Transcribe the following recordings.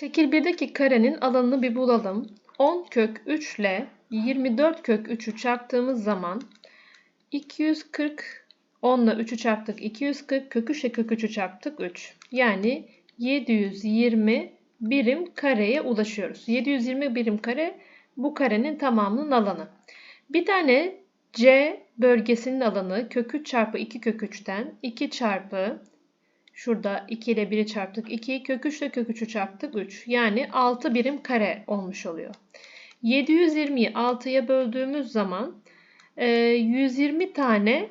Şekil 1'deki karenin alanını bir bulalım. 10 kök 3 ile 24 kök 3'ü çarptığımız zaman 240 10 ile 3'ü çarptık 240 kök 3 ile kök 3'ü çarptık 3. Yani 720 birim kareye ulaşıyoruz. 720 birim kare bu karenin tamamının alanı. Bir tane C bölgesinin alanı kök 3 çarpı 2 kök 3'ten 2 çarpı Şurada 2 ile 1'i çarptık. 2 kök 3 ile kök 3'ü çarptık 3. Yani 6 birim kare olmuş oluyor. 720'yi 6'ya böldüğümüz zaman e, 120 tane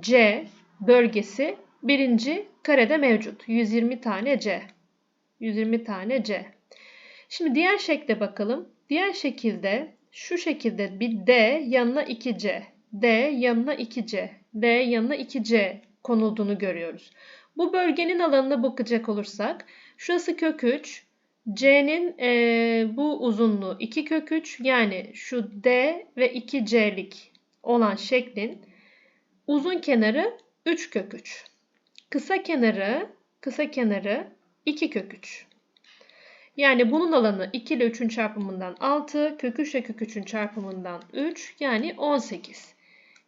C bölgesi birinci karede mevcut. 120 tane C. 120 tane C. Şimdi diğer şekle bakalım. Diğer şekilde şu şekilde bir D yanına 2C. D yanına 2C. D yanına 2C konulduğunu görüyoruz. Bu bölgenin alanına bakacak olursak şurası kök 3. C'nin e, bu uzunluğu 2 kök 3 yani şu D ve 2C'lik olan şeklin uzun kenarı 3 kök 3. Kısa kenarı kısa kenarı 2 kök 3. Yani bunun alanı 2 ile 3'ün çarpımından 6, kök 3 ile kök 3'ün çarpımından 3 yani 18.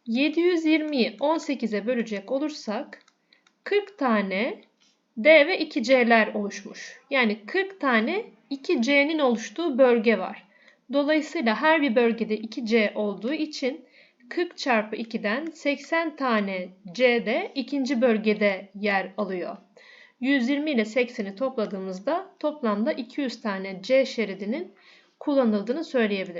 720'yi 18'e bölecek olursak 40 tane D ve 2C'ler oluşmuş. Yani 40 tane 2C'nin oluştuğu bölge var. Dolayısıyla her bir bölgede 2C olduğu için 40 çarpı 2'den 80 tane C'de ikinci bölgede yer alıyor. 120 ile 80'i topladığımızda toplamda 200 tane C şeridinin kullanıldığını söyleyebiliriz.